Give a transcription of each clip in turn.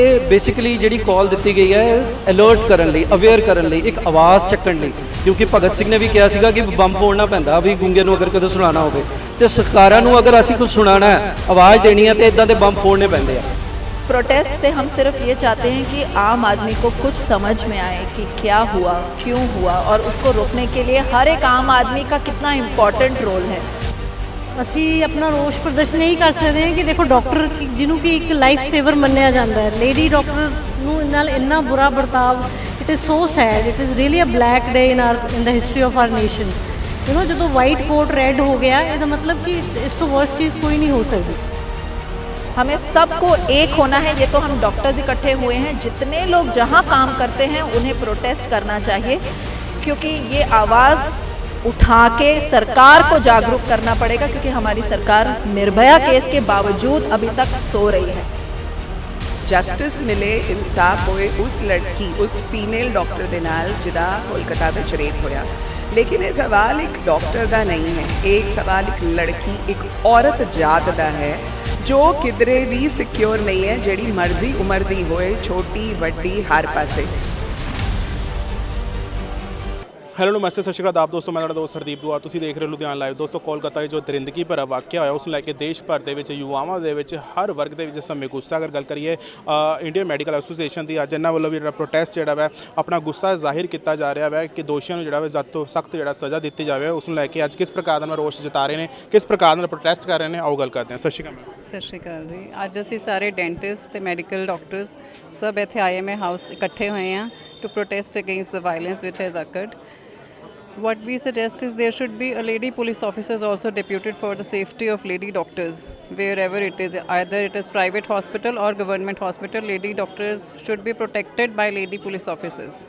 ਇਹ ਬੇਸਿਕਲੀ ਜਿਹੜੀ ਕਾਲ ਦਿੱਤੀ ਗਈ ਹੈ ਅਲਰਟ ਕਰਨ ਲਈ ਅਵੇਅਰ ਕਰਨ ਲਈ ਇੱਕ ਆਵਾਜ਼ ਚੱਕਣ ਲਈ ਕਿਉਂਕਿ ਭਗਤ ਸਿੰਘ ਨੇ ਵੀ ਕਿਹਾ ਸੀਗਾ ਕਿ ਬੰਬ ਫੋੜਨਾ ਪੈਂਦਾ ਵੀ ਗੁੰਗੇ ਨੂੰ ਅਗਰ ਕਦੇ ਸੁਣਾਉਣਾ ਹੋਵੇ ਤੇ ਸਰਕਾਰਾਂ ਨੂੰ ਅਗਰ ਅਸੀਂ ਕੁਝ ਸੁਣਾਉਣਾ ਹੈ ਆਵਾਜ਼ ਦੇਣੀ ਹੈ ਤੇ ਇਦਾਂ ਦੇ ਬੰਬ ਫੋੜਨੇ ਪੈਂਦੇ ਆ प्रोटेस्ट से हम सिर्फ ये चाहते हैं कि आम आदमी को कुछ समझ में आए कि क्या हुआ क्यों हुआ और उसको रोकने के लिए हर एक आम आदमी का कितना इम्पोर्टेंट रोल है ਅਸੀਂ ਆਪਣਾ ਰੋਸ ਪ੍ਰਦਰਸ਼ਨ ਇਹੀ ਕਰ ਸਕਦੇ ਹਾਂ ਕਿ ਦੇਖੋ ਡਾਕਟਰ ਜਿਹਨੂੰ ਕਿ ਇੱਕ ਲਾਈਫ ਸੇਵਰ ਮੰਨਿਆ ਜਾਂਦਾ ਹੈ ਲੇਡੀ ਡਾਕਟਰ ਨੂੰ ਨਾਲ ਇੰਨਾ ਬੁਰਾ ਵਰਤਾਵ it is so sad it is really a black day in our in the history of our nation you know ਜਦੋਂ ਵਾਈਟ ਕੋਟ ਰੈੱਡ ਹੋ ਗਿਆ ਇਹਦਾ ਮਤਲਬ ਕਿ ਇਸ ਤੋਂ ਵਰਸ ਚੀਜ਼ ਕੋਈ ਨਹੀਂ ਹੋ ਸਕਦੀ हमें सबको एक होना है ये तो हम डॉक्टर्स इकट्ठे हुए हैं जितने लोग जहाँ काम करते हैं उन्हें प्रोटेस्ट करना चाहिए क्योंकि ये आवाज़ उठा के सरकार को जागरूक करना पड़ेगा क्योंकि हमारी सरकार निर्भया केस के बावजूद अभी तक सो रही है ਜਸਟਿਸ ਮਿਲੇ ਇਨਸਾਫ ਹੋਏ ਉਸ ਲੜਕੀ ਉਸ ਫੀਮੇਲ ਡਾਕਟਰ ਦੇ ਨਾਲ ਜਿਹਦਾ ਕੋਲਕਾਤਾ ਵਿੱਚ ਰੇਪ ਹੋਇਆ ਲੇਕਿਨ ਇਹ ਸਵਾਲ ਇੱਕ ਡਾਕਟਰ ਦਾ ਨਹੀਂ ਹੈ ਇਹ ਇੱਕ ਸਵਾਲ ਇੱਕ ਲੜਕੀ ਇੱਕ ਔਰਤ ਜਾਤ ਦਾ ਹੈ ਜੋ ਕਿਧਰੇ ਵੀ ਸਿਕਿਉਰ ਨਹੀਂ ਹੈ ਜਿਹੜੀ ਮਰਜ਼ੀ ਉਮਰ ਦੀ ਹੋਏ ਛੋਟੀ ਵੱਡੀ ਹਰ ਪਾਸੇ ਹੈਲੋ ਨਮਸਤੇ, ਸਤਿ ਸ਼੍ਰੀ ਅਕਾਲ ਆਪ ਦੋਸਤੋ, ਮੈਂ ਤੁਹਾਡਾ ਦੋਸਤ ਹਰਦੀਪ ਦੁਆ ਤੁਸੀਂ ਦੇਖ ਰਹੇ ਹੋ ਲੁਧਿਆਣਾ ਲਾਈਵ ਦੋਸਤੋ, ਕੋਲਕਾਤਾ ਵਿੱਚ ਜੋ ਦਰਿੰਦਗੀ ਭਰਾ ਵਾਕਿਆ ਹੋਇਆ, ਉਸ ਨੂੰ ਲੈ ਕੇ ਦੇਸ਼ ਭਰ ਦੇ ਵਿੱਚ, ਯੁਵਾਵਾਂ ਦੇ ਵਿੱਚ, ਹਰ ਵਰਗ ਦੇ ਵਿੱਚ ਸਮੇਂ ਗੁੱਸਾ ਅਗਰ ਗੱਲ ਕਰੀਏ ਇੰਡੀਅਨ ਮੈਡੀਕਲ ਐਸੋਸੀਏਸ਼ਨ ਦੀ ਅੱਜ ਇਹਨਾਂ ਵੱਲੋਂ ਵੀ ਜਿਹੜਾ ਪ੍ਰੋਟੈਸਟ ਜਿਹੜਾ ਵਾ, ਆਪਣਾ ਗੁੱਸਾ ਜ਼ਾਹਿਰ ਕੀਤਾ ਜਾ ਰਿਹਾ ਹੈ ਕਿ ਦੋਸ਼ੀਆਂ ਨੂੰ ਜਿਹੜਾ ਵਾ ਜ਼ਖਤ ਤੋਂ ਸਖਤ ਜਿਹੜਾ ਸਜ਼ਾ ਦਿੱਤੀ ਜਾਵੇ, ਉਸ ਨੂੰ ਲੈ ਕੇ ਅੱਜ ਕਿਸ ਪ੍ਰਕਾਰ ਦਾ ਨਾਲ ਰੋਸ ਜਤਾ ਰਹੇ ਨੇ, ਕਿਸ ਪ੍ਰਕਾਰ ਨਾਲ ਪ੍ਰੋਟੈਸਟ ਕਰ ਰਹੇ ਨੇ, ਆਓ ਗੱਲ ਕਰਦੇ ਹਾਂ। ਸਤਿ ਸ਼੍ਰੀ ਅਕਾਲ ਮੈਮ। ਸਤਿ ਸ਼੍ਰੀ ਅਕਾਲ ਜੀ। ਅੱਜ ਅਸੀਂ ਸਾਰੇ ਡੈਂਟਿਸਟ ਤੇ ਮੈਡੀਕਲ ਡਾਕਟਰਸ ਸਭ ਇੱਥੇ ਆਈਐਮਏ ਹਾਊਸ ਇਕੱਠੇ ਹੋਏ ਹਾਂ to protest against the violence which has occurred what we suggest is there should be a lady police officers also deputed for the safety of lady doctors. Wherever it is either it is private hospital or government hospital lady doctors should be protected by lady police officers.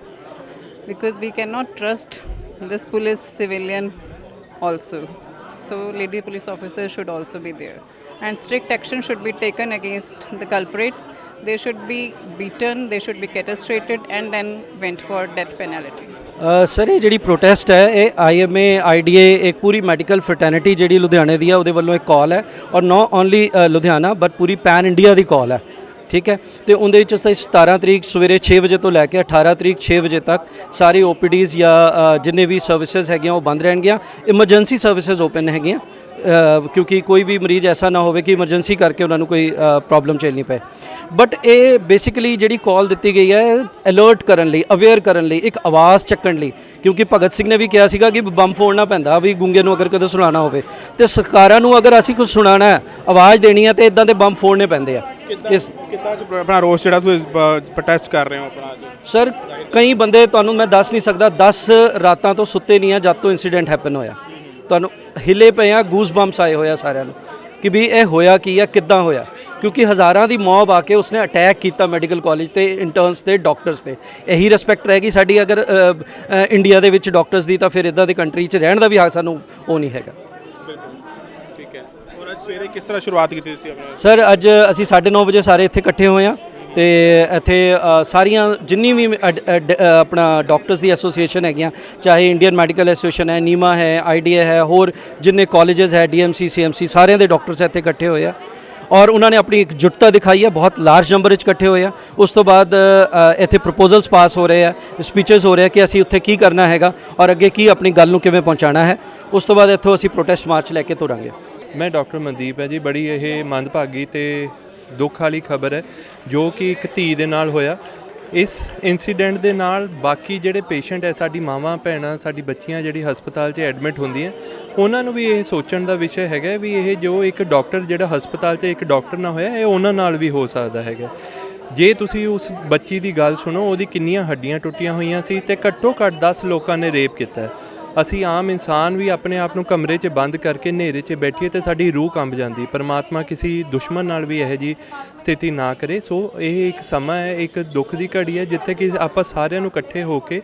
Because we cannot trust this police civilian also. So lady police officers should also be there and strict action should be taken against the culprits. They should be beaten, they should be castrated and then went for death penalty. Uh, sir ਇਹ ਜਿਹੜੀ protest ਹੈ, ਇਹ IMA idea ਇੱਕ ਪੂਰੀ medical fraternity ਜਿਹੜੀ ਲੁਧਿਆਣੇ ਦੀ ਹੈ ਉਹਦੇ ਵੱਲੋਂ ਇੱਕ ਕਾਲ ਹੈ ਔਰ ਨੋ ਓਨਲੀ ਲੁਧਿਆਣਾ ਬਟ ਪੂਰੀ ਪੈਨ ਇੰਡੀਆ ਦੀ ਕਾਲ ਹੈ, ਠੀਕ ਹੈ? ਤੇ ਉਹਦੇ ਵਿੱਚ ਅਸੀਂ 17 ਤਰੀਕ ਸਵੇਰੇ 6 ਵਜੇ ਤੋਂ ਲੈ ਕੇ 18 ਤਰੀਕ 6 ਵਜੇ ਤੱਕ ਸਾਰੀ ਓਪੀਡੀਜ਼ ਜਾਂ ਜਿੰਨੇ ਵੀ ਸਰਵਿਸਿਜ਼ ਹੈਗੀਆਂ, ਉਹ ਬੰਦ ਰਹਿਣਗੀਆਂ। ਇਮਰਜੈਂਸੀ ਸਰਵਿਸਿਜ਼ ਓਪਨ ਹੈਗੀਆਂ। ਕਿਉਂਕਿ ਕੋਈ ਵੀ ਮਰੀਜ਼ ਐਸਾ ਨਾ ਹੋਵੇ ਕਿ ਇਮਰਜੈਂਸੀ ਕਰਕੇ ਉਹਨਾਂ ਨੂੰ ਕੋਈ ਪ੍ਰੋਬਲਮ ਝੇਲਣੀ ਪਏ। ਬਟ ਇਹ ਬੇਸਿਕਲੀ ਜਿਹੜੀ ਕਾਲ ਦਿੱਤੀ ਗਈ ਹੈ ਅਲਰਟ ਕਰਨ ਲਈ ਅਵੇਅਰ ਕਰਨ ਲਈ ਇੱਕ ਆਵਾਜ਼ ਚੱਕਣ ਲਈ। ਕਿਉਂਕਿ ਭਗਤ ਸਿੰਘ ਨੇ ਵੀ ਕਿਹਾ ਸੀਗਾ ਕਿ ਬੰਬ ਫੋੜਨਾ ਪੈਂਦਾ ਵੀ ਗੁੰਗੇ ਨੂੰ ਅਗਰ ਕਦੇ ਸੁਣਾਉਣਾ ਹੋਵੇ। ਤੇ ਸਰਕਾਰਾਂ ਨੂੰ ਅਗਰ ਅਸੀਂ ਕੁਝ ਸੁਣਾਉਣਾ ਹੈ ਆਵਾਜ਼ ਦੇਣੀ ਹੈ ਤੇ ਇਦਾਂ ਦੇ ਬੰਬ ਫੋੜਨੇ ਪੈਂਦੇ ਆ। ਇਸ ਕਿੱਦਾਂ ਆਪਣਾ ਰੋਸ ਜਿਹੜਾ ਤੁਸੀਂ ਪ੍ਰੋਟੈਸਟ ਕਰ ਰਹੇ ਹੋ ਆਪਣਾ ਅੱਜ? ਸਰ ਕਈ ਬੰਦੇ ਤੁਹਾਨੂੰ ਮੈਂ ਦੱਸ ਨਹੀਂ ਸਕਦਾ 10 ਰਾਤਾਂ ਤੋਂ ਸੁੱਤੇ ਨਹੀਂ ਆ ਜਦ ਤੋਂ ਇਨਸੀਡੈਂਟ ਹੈਪਨ ਹੋਇਆ। ਤੁਹਾਨੂੰ ਹਿੱਲੇ ਪਏ ਆ ਗੂਸ ਬੰਪਸ ਆਏ ਹੋਇਆ ਸਾਰਿਆਂ ਨੂੰ ਕਿ ਵੀ ਇਹ ਹੋਇਆ ਕੀ ਆ ਕਿੱਦਾਂ ਹੋਇਆ? ਕਿਉਂਕਿ ਹਜ਼ਾਰਾਂ ਦੀ ਮੌਬ ਆ ਕੇ ਉਸਨੇ ਅਟੈਕ ਕੀਤਾ ਮੈਡੀਕਲ ਕਾਲਜ ਤੇ ਇੰਟਰਨਸ ਤੇ ਡਾਕਟਰਸ ਤੇ। ਇਹੀ ਰਿਸਪੈਕਟ ਰਹੇਗੀ ਸਾਡੀ ਅਗਰ ਇੰਡੀਆ ਦੇ ਵਿੱਚ ਡਾਕਟਰਸ ਦੀ ਤਾਂ ਫਿਰ ਇਦਾਂ ਦੀ ਕੰਟਰੀ 'ਚ ਰਹਿਣ ਦਾ ਵੀ ਹੱਕ ਸਾਨੂੰ ਉਹ ਨਹੀਂ ਹੈਗਾ। ਹੈ। ਸਵੇਰੇ ਕਿਸ ਤਰ੍ਹਾਂ ਸ਼ੁਰੂਆਤ ਕੀਤੀ ਤੁਸੀਂ ਆਪਣਾ ਸਰ ਅੱਜ ਅਸੀਂ 9:30 ਵਜੇ ਸਾਰੇ ਇੱਥੇ ਇਕੱਠੇ ਹੋਏ ਆ ਤੇ ਇੱਥੇ ਸਾਰੀਆਂ ਜਿੰਨੀ ਵੀ ਆਪਣਾ ਡਾਕਟਰਸ ਦੀ ਐਸੋਸੀਏਸ਼ਨ ਹੈਗੀਆਂ, ਚਾਹੇ ਇੰਡੀਅਨ ਮੈਡੀਕਲ ਐਸੋਸੀਏਸ਼ਨ ਹੈ, ਨੀਮਾ ਹੈ ਆਈਡੀਏ ਹੈ, ਹੋਰ ਜਿੰਨੇ ਕਾਲਜਸ ਹੈ ਡੀਐਮਸੀ ਸੀਐਮਸੀ ਸਾਰਿਆਂ ਦੇ ਡਾਕਟਰਸ ਇੱਥੇ ਇਕੱਠੇ ਹੋਏ ਆ। ਔਰ ਉਹਨਾਂ ਨੇ ਆਪਣੀ ਇੱਕ ਜੁਟਤਾ ਦਿਖਾਈ ਹੈ ਬਹੁਤ ਲਾਰਜ ਨੰਬਰ ਵਿੱਚ ਇਕੱਠੇ ਹੋਏ ਆ। ਉਸ ਤੋਂ ਬਾਅਦ ਇੱਥੇ ਪ੍ਰਪੋਜ਼ਲਸ ਪਾਸ ਹੋ ਰਹੇ ਆ ਸਪੀਚਸ ਹੋ ਰਹੇ ਆ ਕਿ ਅਸੀਂ ਉੱਥੇ ਕੀ ਕਰਨਾ ਹੈਗਾ ਔਰ ਅੱਗੇ ਕੀ ਆਪਣੀ ਗੱਲ ਨੂੰ ਕਿਵੇਂ ਪਹੁੰਚਾਉਣਾ ਹੈ। ਉਸ ਤੋਂ ਬਾਅਦ ਇੱਥੋਂ ਅਸੀਂ ਪ੍ਰੋਟੈਸਟ ਮਾਰਚ ਲੈ ਕੇ ਤੁਰਾਂਗੇ। ਮੈਂ ਡਾਕਟਰ ਮਨਦੀਪ ਹੈ ਜੀ, ਬੜੀ ਇਹ ਮੰਦਭਾਗੀ ਤੇ ਦੁੱਖ ਵਾਲੀ ਖਬਰ ਹੈ, ਜੋ ਕਿ ਇੱਕ ਧੀ ਦੇ ਨਾਲ ਹੋਇਆ। ਇਸ ਇਨਸੀਡੈਂਟ ਦੇ ਨਾਲ ਬਾਕੀ ਜਿਹੜੇ ਪੇਸ਼ੈਂਟ ਹੈ, ਸਾਡੀ ਮਾਵਾਂ, ਭੈਣਾਂ, ਸਾਡੀ ਬੱਚੀਆਂ ਜਿਹੜੀ ਹਸਪਤਾਲ 'ਚ ਐਡਮਿਟ ਹੁੰਦੀਆਂ, ਉਹਨਾਂ ਨੂੰ ਵੀ ਇਹ ਸੋਚਣ ਦਾ ਵਿਸ਼ਾ ਹੈਗਾ ਵੀ ਇਹ ਜੋ ਇੱਕ ਡਾਕਟਰ ਜਿਹੜਾ ਹਸਪਤਾਲ 'ਚ ਇੱਕ ਡਾਕਟਰ ਨਾ ਹੋਇਆ, ਇਹ ਉਹਨਾਂ ਨਾਲ ਵੀ ਹੋ ਸਕਦਾ ਹੈਗਾ। ਜੇ ਤੁਸੀਂ ਉਸ ਬੱਚੀ ਦੀ ਗੱਲ ਸੁਣੋ, ਉਹਦੀ ਕਿੰਨੀਆਂ ਹੱਡੀਆਂ ਟੁੱਟੀਆਂ ਹੋਈਆਂ ਸੀ ਤੇ ਘੱਟੋ ਘੱਟ 10 ਲੋਕਾਂ ਨੇ ਰੇਪ ਕੀਤਾ ਹੈ। ਅਸੀਂ ਆਮ ਇਨਸਾਨ ਵੀ ਆਪਣੇ ਆਪ ਨੂੰ ਕਮਰੇ 'ਚ ਬੰਦ ਕਰਕੇ ਹਨੇਰੇ 'ਚ ਬੈਠੀਏ ਤੇ ਸਾਡੀ ਰੂਹ ਕੰਬ ਜਾਂਦੀ। ਪਰਮਾਤਮਾ ਕਿਸੇ ਦੁਸ਼ਮਣ ਨਾਲ ਵੀ ਇਹੋ ਜੀ ਸਥਿਤੀ ਨਾ ਕਰੇ। ਸੋ ਇਹ ਇੱਕ ਸਮਾਂ ਹੈ, ਇੱਕ ਦੁੱਖ ਦੀ ਘੜੀ ਹੈ, ਜਿੱਥੇ ਕਿ ਆਪਾਂ ਸਾਰਿਆਂ ਨੂੰ ਇਕੱਠੇ ਹੋ ਕੇ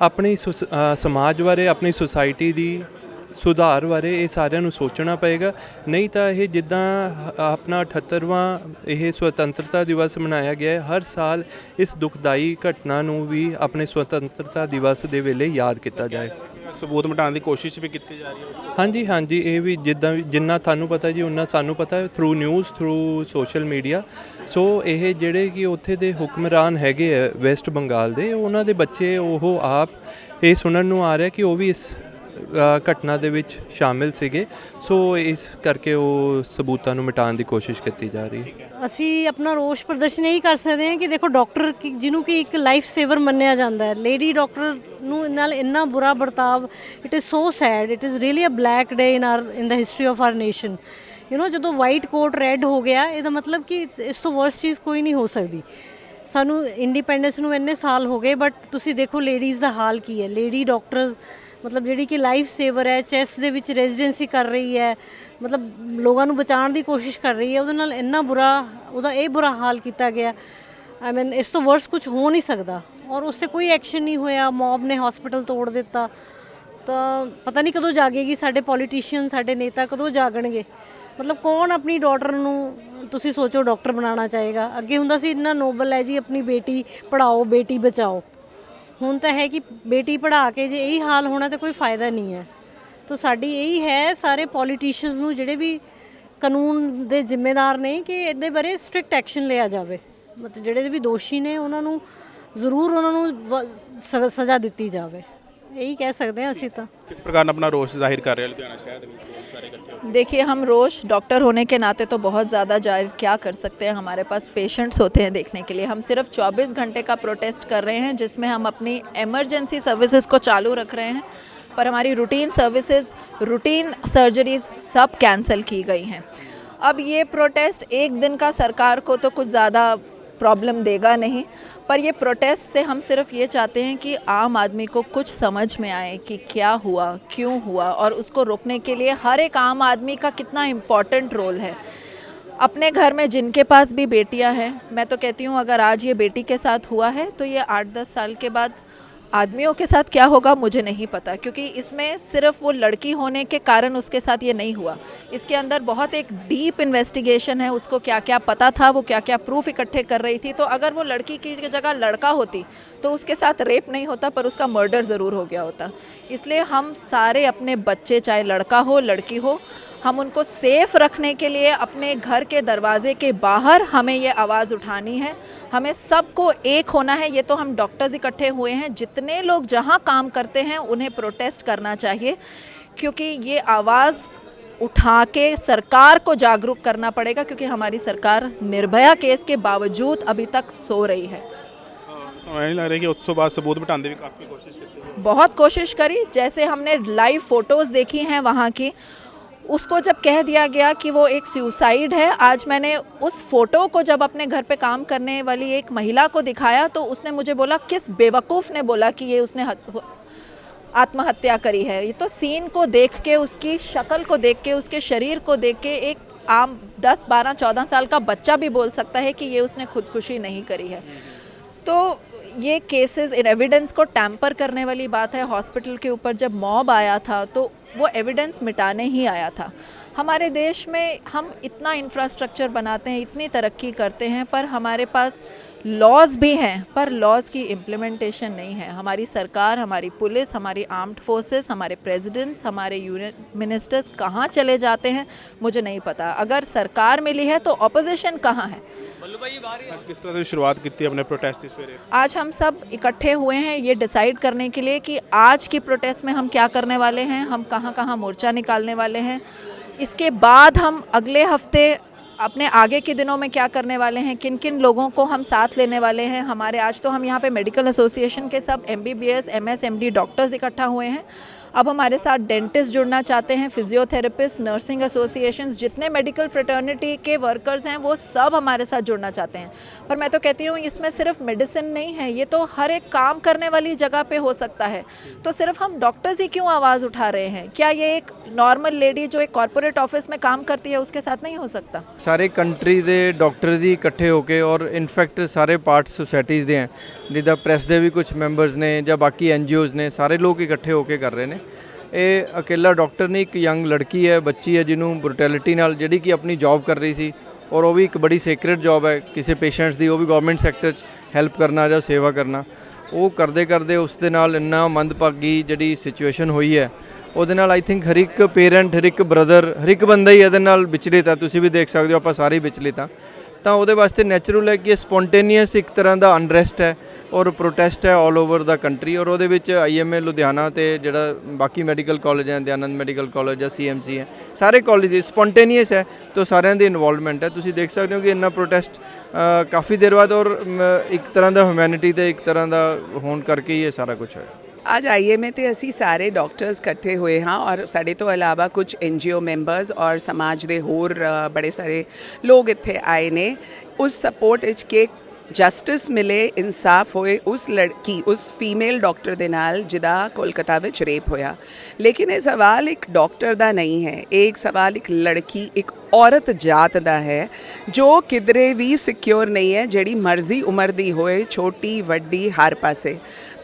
ਆਪਣੀ ਸੁਸ- ਸਮਾਜ ਬਾਰੇ, ਆਪਣੀ ਸੁਸਾਇਟੀ ਦੀ ਸੁਧਾਰ ਬਾਰੇ ਇਹ ਸਾਰਿਆਂ ਨੂੰ ਸੋਚਣਾ ਪਏਗਾ। ਨਹੀਂ ਤਾਂ ਇਹ ਜਿੱਦਾਂ ਆਪਣਾ 78ਵਾਂ ਇਹ ਸੁਤੰਤਰਤਾ ਦਿਵਸ ਮਨਾਇਆ ਗਿਆ ਹੈ, ਹਰ ਸਾਲ ਇਸ ਦੁਖਦਾਈ ਘਟਨਾ ਨੂੰ ਵੀ ਆਪਣੇ ਸੁਤੰਤਰਤਾ ਦਿਵਸ ਦੇ ਵੇਲੇ ਯਾਦ ਕੀਤਾ ਜਾਏ। ਸਬੂਤ ਮਿਟਾਉਣ ਦੀ ਕੋਸ਼ਿਸ਼ ਵੀ ਕੀਤੀ ਜਾ ਰਹੀ ਹੈ ਉਸ ਤੋਂ? ਹਾਂਜੀ ਹਾਂਜੀ, ਇਹ ਵੀ ਜਿੱਦਾਂ ਵੀ ਜਿੰਨਾ ਤੁਹਾਨੂੰ ਪਤਾ ਜੀ ਉਹਨਾਂ ਸਾਨੂੰ ਪਤਾ through news through social media so ਇਹ ਜਿਹੜੇ ਕਿ ਉੱਥੇ ਦੇ ਹੁਕਮਰਾਨ ਹੈਗੇ ਆ ਵੈਸਟ ਬੰਗਾਲ ਦੇ, ਉਹਨਾਂ ਦੇ ਬੱਚੇ ਉਹ ਆਪ ਇਹ ਸੁਣਨ ਨੂੰ ਆ ਰਿਹਾ ਕਿ ਉਹ ਵੀ ਇਸ ਘਟਨਾ ਦੇ ਵਿੱਚ ਸ਼ਾਮਿਲ ਸੀਗੇ। ਸੋ ਇਸ ਕਰਕੇ ਉਹ ਸਬੂਤਾਂ ਨੂੰ ਮਿਟਾਉਣ ਦੀ ਕੋਸ਼ਿਸ਼ ਕੀਤੀ ਜਾ ਰਹੀ। ਹੈ। ਅਸੀਂ ਆਪਣਾ ਰੋਸ਼ ਪ੍ਰਦਰਸ਼ਨ ਇਹੀ ਕਰ ਸਕਦੇ ਹਾਂ ਕਿ ਦੇਖੋ, ਡਾਕਟਰ ਕਿ- ਜਿਹਨੂੰ ਕਿ ਇੱਕ ਲਾਈਫ ਸੇਵਰ ਮੰਨਿਆ ਜਾਂਦਾ ਹੈ। ਲੇਡੀ ਡਾਕਟਰ ਨੂੰ ਨਾਲ ਇੰਨਾ ਬੁਰਾ ਬਰਤਾਵ it is so sad it is really a black day in our in the history of our nation you know ਜਦੋਂ ਵਾਈਟ ਕੋਟ ਰੈੱਡ ਹੋ ਗਿਆ, ਇਹਦਾ ਮਤਲਬ ਕਿ ਇਸ ਤੋਂ ਵਰਸ ਚੀਜ਼ ਕੋਈ ਨਹੀਂ ਹੋ ਸਕਦੀ। ਸਾਨੂੰ ਇੰਡੀਪੈਂਡੈਂਸ ਨੂੰ ਇੰਨੇ ਸਾਲ ਹੋ ਗਏ ਬਟ ਤੁਸੀਂ ਦੇਖੋ ਲੇਡੀਜ਼ ਦਾ ਹਾਲ ਕੀ ਹੈ। ਲੇਡੀ ਡਾਕਟਰਸ ਮਤਲਬ ਜਿਹੜੀ ਕਿ ਲਾਈਫ ਸੇਵਰ ਹੈ ਚੈਸ ਦੇ ਵਿੱਚ ਰੈਜ਼ੀਡੈਂਸੀ ਕਰ ਰਹੀ ਹੈ, ਮਤਲਬ ਲੋਕਾਂ ਨੂੰ ਬਚਾਉਣ ਦੀ ਕੋਸ਼ਿਸ਼ ਕਰ ਰਹੀ ਹੈ, ਉਹਦੇ ਨਾਲ ਇੰਨਾ ਬੁਰਾ, ਉਹਦਾ ਇਹ ਬੁਰਾ ਹਾਲ ਕੀਤਾ ਗਿਆ। ਆਈ ਮੀਨ ਇਸ ਤੋਂ ਵਰਸ ਕੁਝ ਹੋ ਨਹੀਂ ਸਕਦਾ। ਔਰ ਉਸ ਤੇ ਕੋਈ ਐਕਸ਼ਨ ਨਹੀਂ ਹੋਇਆ ਮੌਬ ਨੇ ਹਸਪੀਟਲ ਤੋੜ ਦਿੱਤਾ। ਤਾਂ ਪਤਾ ਨਹੀਂ ਕਦੋਂ ਜਾਗੇਗੀ, ਸਾਡੇ ਪੋਲੀਟੀਸ਼ੀਅਨ ਸਾਡੇ ਨੇਤਾ ਕਦੋਂ ਜਾਗਣਗੇ। ਮਤਲਬ ਕੌਣ ਆਪਣੀ ਡਾਟਰ ਨੂੰ, ਤੁਸੀਂ ਸੋਚੋ ਡਾਕਟਰ ਬਣਾਉਣਾ ਚਾਹੇਗਾ? ਅੱਗੇ ਹੁੰਦਾ ਸੀ, ਇੰਨਾ ਨੋਬਲ ਹੈ ਜੀ, ਆਪਣੀ ਬੇਟੀ ਪੜਾਓ ਬੇਟੀ ਬਚਾਓ। ਹੁਣ ਤਾਂ ਹੈ ਕਿ ਬੇਟੀ ਪੜ੍ਹਾ ਕੇ ਜੇ ਇਹੀ ਹਾਲ ਹੋਣਾ ਤਾਂ ਕੋਈ ਫਾਇਦਾ ਨਹੀਂ ਹੈ। ਤਾਂ ਸਾਡੀ ਇਹੀ ਹੈ ਸਾਰੇ ਪੋਲੀਟੀਸ਼ੀਅਨਸ ਨੂੰ ਜਿਹੜੇ ਵੀ ਕਾਨੂੰਨ ਦੇ ਜ਼ਿੰਮੇਦਾਰ ਨੇ ਕਿ ਇਹਦੇ ਬਾਰੇ ਸਟ੍ਰਿਕਟ ਐਕਸ਼ਨ ਲਿਆ ਜਾਵੇ। ਮਤਲਬ ਜਿਹੜੇ ਵੀ ਦੋਸ਼ੀ ਨੇ ਉਹਨਾਂ ਨੂੰ ਜ਼ਰੂਰ ਉਹਨਾਂ ਨੂੰ ਸ- ਸਜ਼ਾ ਦਿੱਤੀ ਜਾਵੇ। ਇਹੀ ਕਹਿ ਸਕਦੇ ਹਾਂ ਅਸੀਂ ਤਾਂ ਕਿਸ ਪ੍ਰਕਾਰ ਨਾਲ ਆਪਣਾ ਰੋਸ ਜ਼ਾਹਿਰ ਕਰ ਰਹੇ ਹੋ ਲੁਧਿਆਣਾ ਸ਼ਹਿਰ ਦੇ ਵਿੱਚ ਸਾਰੇ ਇਕੱਠੇ ਹੋ ਕੇ? देखिए हम रोज डॉक्टर होने के नाते तो बहुत ज़्यादा जाहिर क्या कर सकते हैं हमारे पास पेशेंट्स होते हैं देखने के लिए हम सिर्फ 24 घंटे का प्रोटेस्ट कर रहे हैं जिसमें हम अपनी एमरजेंसी सर्विसेज को चालू रख रहे हैं पर हमारी रूटीन सर्विसेज रूटीन सर्जरीज सब कैंसिल की गई हैं अब ये प्रोटेस्ट एक दिन का सरकार को तो कुछ ज़्यादा प्रॉब्लम देगा नहीं। पर ये प्रोटेस्ट से हम सिर्फ़ ये चाहते हैं कि आम आदमी को कुछ समझ में आए कि क्या हुआ, क्यों हुआ और उसको रोकने के लिए हर एक आम आदमी का कितना इंपॉर्टेंट रोल है। अपने घर में जिनके पास भी बेटियाँ हैं, मैं तो कहती हूँ, अगर आज ये बेटी के साथ हुआ है तो ये आठ दस साल के बाद आदमियों के साथ क्या होगा, मुझे नहीं पता, क्योंकि इसमें सिर्फ़ वो लड़की होने के कारण उसके साथ ये नहीं हुआ। इसके अंदर बहुत एक डीप इन्वेस्टिगेशन है, उसको क्या क्या पता था, वो क्या क्या प्रूफ इकट्ठे कर रही थी। तो अगर वो लड़की की जगह लड़का होती तो उसके साथ रेप नहीं होता, पर उसका मर्डर ज़रूर हो गया होता। इसलिए हम सारे अपने बच्चे, चाहे लड़का हो, लड़की हो हम उनको सेफ़ रखने के लिए अपने घर के दरवाजे के बाहर हमें ये आवाज़ उठानी है। हमें सबको एक होना है ये तो हम डॉक्टर्स इकट्ठे हुए हैं। जितने लोग जहाँ काम करते हैं उन्हें प्रोटेस्ट करना चाहिए क्योंकि ये आवाज़ उठा के सरकार को जागरूक करना पड़ेगा क्योंकि हमारी सरकार निर्भया केस के बावजूद अभी तक सो रही है। बहुत कोशिश करी जैसे हमने लाइव फ़ोटोज़ देखी हैं वहाँ की उसको जब कह दिया गया कि वो एक सुसाइड है, आज मैंने उस फ़ोटो को जब अपने घर पे काम करने वाली एक महिला को दिखाया तो उसने मुझे बोला, किस बेवकूफ़ ने बोला कि ये उसने आत्महत्या करी है। ये तो सीन को देख के, उसकी शक्ल को देख के, उसके शरीर को देख के एक आम 10 12 14 साल का बच्चा भी बोल सकता है कि ये उसने खुदकुशी नहीं करी है। तो ये केसेस इन एविडेंस को टैम्पर करने वाली बात है। हॉस्पिटल के ऊपर जब मॉब आया था तो वो एविडेंस मिटाने ही आया था। हमारे देश में हम इतना इंफ्रास्ट्रक्चर बनाते हैं, इतनी तरक्की करते हैं, पर हमारे पास लॉज भी हैं, पर लॉज की इम्प्लीमेंटेशन नहीं है। हमारी सरकार, हमारी पुलिस, हमारी आर्म्ड फोर्सेस हमारे प्रेसिडेंट्स हमारे यूनियन मिनिस्टर्स कहाँ चले जाते हैं, मुझे नहीं पता। अगर सरकार मिली है तो ऑपोजिशन कहाँ है? आज किस तरह से शुरुआत की थी अपने प्रोटेस्ट इस आज हम सब इकट्ठे हुए हैं ये डिसाइड करने के लिए कि आज की प्रोटेस्ट में हम क्या करने वाले हैं हम कहाँ कहाँ मोर्चा निकालने वाले हैं। इसके बाद हम अगले हफ़्ते अपने आगे के दिनों में क्या करने वाले हैं किन किन लोगों को हम साथ लेने वाले हैं। हमारे आज तो हम यहाँ पे मेडिकल एसोसिएशन के सब M B B S M S M D doctors इकट्ठा हुए हैं। अब हमारे साथ डेंटिस्ट जुड़ना चाहते हैं फिजियोथेरेपिस्ट नर्सिंग एसोसिएशंस जितने मेडिकल फ्रेटर्निटी के वर्कर्स हैं वो सब हमारे साथ जुड़ना चाहते हैं पर मैं तो कहती हूँ इसमें सिर्फ मेडिसिन नहीं है ये तो हर एक काम करने वाली जगह पे हो सकता है तो सिर्फ हम डॉक्टर्स ही क्यों आवाज़ उठा रहे हैं क्या ये एक नॉर्मल लेडी जो एक कॉरपोरेट ऑफिस में काम करती है उसके साथ नहीं हो सकता ਸਾਰੇ ਕੰਟਰੀ ਦੇ ਡਾਕਟਰ ਜੀ ਇਕੱਠੇ ਹੋ ਕੇ ਔਰ ਇਨਫੈਕਟ ਸਾਰੇ ਪਾਰਟਸ ਸੁਸਾਇਟੀਜ਼ ਦੇ ਹੈ ਜਿੱਦਾਂ ਪ੍ਰੈਸ ਦੇ ਵੀ ਕੁਝ ਮੈਂਬਰਸ ਨੇ ਜਾਂ ਬਾਕੀ ਐਨਜੀਓਜ਼ ਨੇ ਸਾਰੇ ਲੋਕ ਇਕੱਠੇ ਹੋ ਕੇ ਕਰ ਰਹੇ ਨੇ ਇਹ ਅਕੇਲਾ ਡਾਕਟਰ ਨਹੀਂ, ਇੱਕ ਯੰਗ ਲੜਕੀ ਹੈ, ਬੱਚੀ ਹੈ ਜਿਹਨੂੰ ਬਰੂਟੈਲਿਟੀ ਨਾਲ ਜਿਹੜੀ ਕਿ ਆਪਣੀ ਜੌਬ ਕਰ ਰਹੀ ਸੀ ਔਰ ਉਹ ਵੀ ਇੱਕ ਬੜੀ ਸੇਕ੍ਰੇਟ ਜੌਬ ਹੈ, ਕਿਸੇ ਪੇਸ਼ੈਂਟਸ ਦੀ, ਉਹ ਵੀ ਗਵਰਨਮੈਂਟ ਸੈਕਟਰ 'ਚ ਹੈਲਪ ਕਰਨਾ ਜਾਂ ਸੇਵਾ ਕਰਨਾ। ਉਹ ਕਰਦੇ ਕਰਦੇ ਉਸ ਦੇ ਨਾਲ ਇੰਨਾ ਮੰਦਭਾਗੀ ਜਿਹੜੀ ਸਿਚੁਏਸ਼ਨ ਹੋਈ ਹੈ, ਉਹਦੇ ਨਾਲ ਆਈ ਥਿੰਕ ਹਰ ਇੱਕ ਪੇਰੈਂਟ ਹਰ ਇੱਕ ਬ੍ਰਦਰ ਹਰ ਇੱਕ ਬੰਦਾ ਹੀ ਇਹਦੇ ਨਾਲ ਵਿਚਲਿਤ ਹੈ। ਤੁਸੀਂ ਵੀ ਦੇਖ ਸਕਦੇ ਹੋ, ਆਪਾਂ ਸਾਰੇ ਹੀ ਵਿਚਲਿਤ ਹਾਂ। ਤਾਂ ਉਹਦੇ ਵਾਸਤੇ ਨੈਚੁਰਲ ਹੈ ਕਿ ਇਹ ਸਪੌਂਟੇਨੀਅਸ ਇੱਕ ਤਰ੍ਹਾਂ ਦਾ ਅਨਰੈਸਟ ਹੈ ਔਰ ਪ੍ਰੋਟੈਸਟ ਹੈ 올 ਓਵਰ ਦਾ ਕੰਟਰੀ ਔਰ ਉਹਦੇ ਵਿੱਚ ਆਈਐਮਏ ਲੁਧਿਆਣਾ ਤੇ ਜਿਹੜਾ ਬਾਕੀ ਮੈਡੀਕਲ ਕਾਲਜ ਹੈ, ਦਿਆਨੰਦ ਮੈਡੀਕਲ ਕਾਲਜ ਹੈ ਸੀਐਮਸੀ ਹੈ, ਸਾਰੇ ਕਾਲਜ ਸਪੌਂਟੇਨੀਅਸ ਹੈ ਤਾਂ ਸਾਰਿਆਂ ਦੀ ਇਨਵੋਲਵਮੈਂਟ ਹੈ। ਤੁਸੀਂ ਦੇਖ ਸਕਦੇ ਹੋ ਕਿ ਇੰਨਾ ਪ੍ਰੋਟੈਸਟ ਕਾਫੀ ਦੇਰ ਬਾਅਦ ਔਰ ਇੱਕ ਤਰ੍ਹਾਂ ਦਾ ਹਿਊਮੈਨਿਟੀ ਤੇ ਇੱਕ ਤਰ੍ਹਾਂ ਦਾ ਹੋਣ ਕਰਕੇ ਹੀ ਇਹ ਸਾਰਾ ਕੁਝ ਹੋਇਆ। ਅੱਜ ਆਈਐਮਏ ਤੇ ਅਸੀਂ ਸਾਰੇ ਡਾਕਟਰਸ ਇਕੱਠੇ ਹੋਏ ਹਾਂ ਔਰ ਸਾਡੇ ਤੋਂ ਇਲਾਵਾ ਕੁਝ ਐਨਜੀਓ ਮੈਂਬਰਸ ਔਰ ਸਮਾਜ ਦੇ ਹੋਰ ਅ, ਬੜੇ ਸਾਰੇ ਲੋਕ ਇੱਥੇ ਆਏ ਨੇ ਉਸ ਸਪੋਰਟ ਵਿੱਚ ਕਿ ਜਸਟਿਸ ਮਿਲੇ ਇਨਸਾਫ ਹੋਏ ਉਸ ਲੜਕੀ ਉਸ ਫੀਮੇਲ ਡਾਕਟਰ ਦੇ ਨਾਲ ਜਿਹਦਾ ਕੋਲਕਾਤਾ ਵਿੱਚ ਰੇਪ ਹੋਇਆ ਲੇਕਿਨ ਇਹ ਸਵਾਲ ਇੱਕ ਡਾਕਟਰ ਦਾ ਨਹੀਂ ਹੈ ਇਹ ਇੱਕ ਸਵਾਲ ਇੱਕ ਲੜਕੀ ਇੱਕ ਔਰਤ ਜਾਤ ਦਾ ਹੈ ਜੋ ਕਿਧਰੇ ਵੀ ਸਿਕਿਉਰ ਨਹੀਂ ਹੈ ਜਿਹੜੀ ਮਰਜ਼ੀ ਉਮਰ ਦੀ ਹੋਏ ਛੋਟੀ ਵੱਡੀ ਹਰ ਪਾਸੇ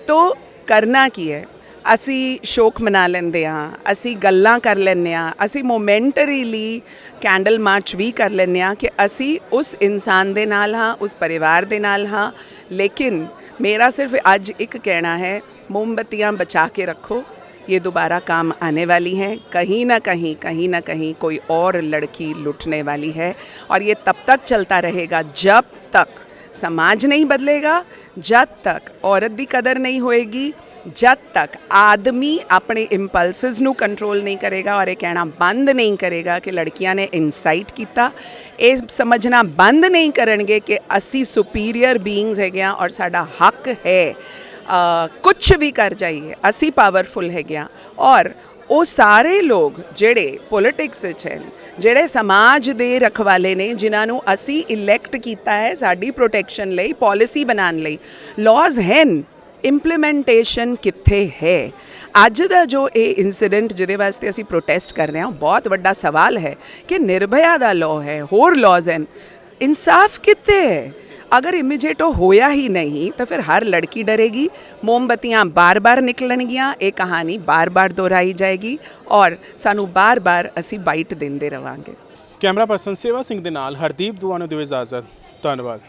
ਤੋ ਕਰਨਾ ਕੀ ਹੈ ਅਸੀਂ ਸ਼ੋਕ ਮਨਾ ਲੈਂਦੇ ਹਾਂ ਅਸੀਂ ਗੱਲਾਂ ਕਰ ਲੈਂਦੇ ਹਾਂ ਅਸੀਂ ਮੋਮੈਂਟਰੀਲੀ ਕੈਂਡਲ ਮਾਰਚ ਵੀ ਕਰ ਲੈਂਦੇ ਹਾਂ ਕਿ ਅਸੀਂ ਉਸ ਇਨਸਾਨ ਦੇ ਨਾਲ ਹਾਂ ਉਸ ਪਰਿਵਾਰ ਦੇ ਨਾਲ ਹਾਂ ਲੇਕਿਨ ਮੇਰਾ ਸਿਰਫ ਅੱਜ ਇੱਕ ਕਹਿਣਾ ਹੈ ਮੋਮਬੱਤੀਆਂ ਬਚਾ ਕੇ ਰੱਖੋ ये दोबारा काम आने वाली हैं कहीं ना कहीं कहीं ना कहीं कोई और लड़की लुटने वाली है और ये तब तक चलता रहेगा जब तक समाज नहीं बदलेगा जब तक औरत ਦੀ ਕਦਰ ਨਹੀਂ ਹੋਏਗੀ ਜਦ ਤੱਕ ਆਦਮੀ ਆਪਣੇ ਇੰਪਲਸਸ ਨੂੰ ਕੰਟਰੋਲ ਨਹੀਂ ਕਰੇਗਾ ਔਰ ਇਹ ਕਹਿਣਾ ਬੰਦ ਨਹੀਂ ਕਰੇਗਾ ਕਿ ਲੜਕੀਆਂ ਨੇ ਇਨਸਾਈਟ ਕੀਤਾ ਇਹ ਸਮਝਣਾ ਬੰਦ ਨਹੀਂ ਕਰਨਗੇ ਕਿ ਅਸੀਂ ਸੁਪੀਰੀਅਰ ਬੀਇੰਗਸ ਹੈਗੇ ਆ ਔਰ ਸਾਡਾ ਹੱਕ ਹੈ ਕੁਝ ਵੀ ਕਰ ਜਾਈਏ ਅਸੀਂ ਪਾਵਰਫੁਲ ਹੈਗੇ ਆ ਔਰ ਉਹ ਸਾਰੇ ਲੋਕ ਜਿਹੜੇ ਪੋਲਿਟਿਕਸ ਵਿੱਚ ਹਨ, ਜਿਹੜੇ ਸਮਾਜ ਦੇ ਰਖਵਾਲੇ ਨੇ, ਜਿਨ੍ਹਾਂ ਨੂੰ ਅਸੀਂ ਇਲੈਕਟ ਕੀਤਾ ਹੈ ਸਾਡੀ ਪ੍ਰੋਟੈਕਸ਼ਨ ਲਈ ਪਾਲਿਸੀ ਬਣਾਉਣ ਲਈ ਲਾਜ਼ ਹਨ ਇੰਪਲੀਮੈਂਟੇਸ਼ਨ ਕਿੱਥੇ ਹੈ? ਅੱਜ ਦਾ ਜੋ ਇਹ ਇਨਸੀਡੈਂਟ ਜਿਹਦੇ ਵਾਸਤੇ ਅਸੀਂ ਪ੍ਰੋਟੈਸਟ ਕਰ ਰਹੇ ਹਾਂ ਬਹੁਤ ਵੱਡਾ ਸਵਾਲ ਹੈ ਕਿ ਨਿਰਭਇਆ ਦਾ ਲਾਅ ਹੈ, ਹੋਰ ਲਾਜ਼ ਹਨ, ਇਨਸਾਫ ਕਿੱਥੇ ਹੈ? ਅਗਰ ਇਮੀਡੀਏਟ ਉਹ ਹੋਇਆ ਹੀ ਨਹੀਂ, ਤਾਂ ਫਿਰ ਹਰ ਲੜਕੀ ਡਰੇਗੀ। ਮੋਮਬਤੀਆਂ ਬਾਰ-ਬਾਰ ਨਿਕਲਣਗੀਆਂ, ਇਹ ਕਹਾਣੀ ਬਾਰ-ਬਾਰ ਦੁਹਰਾਈ ਜਾਏਗੀ ਔਰ ਸਾਨੂੰ ਬਾਰ-ਬਾਰ ਅਸੀਂ ਬਾਈਟ ਦਿੰਦੇ ਰਵਾਂਗੇ। ਕੈਮਰਾ ਪਰਸਨ ਸੇਵਾ ਸਿੰਘ ਦੇ ਨਾਲ ਹਰਦੀਪ ਦੁਆ ਨੂੰ ਦਿਓ ਇਜਾਜ਼ਤ। ਧੰਨਵਾਦ।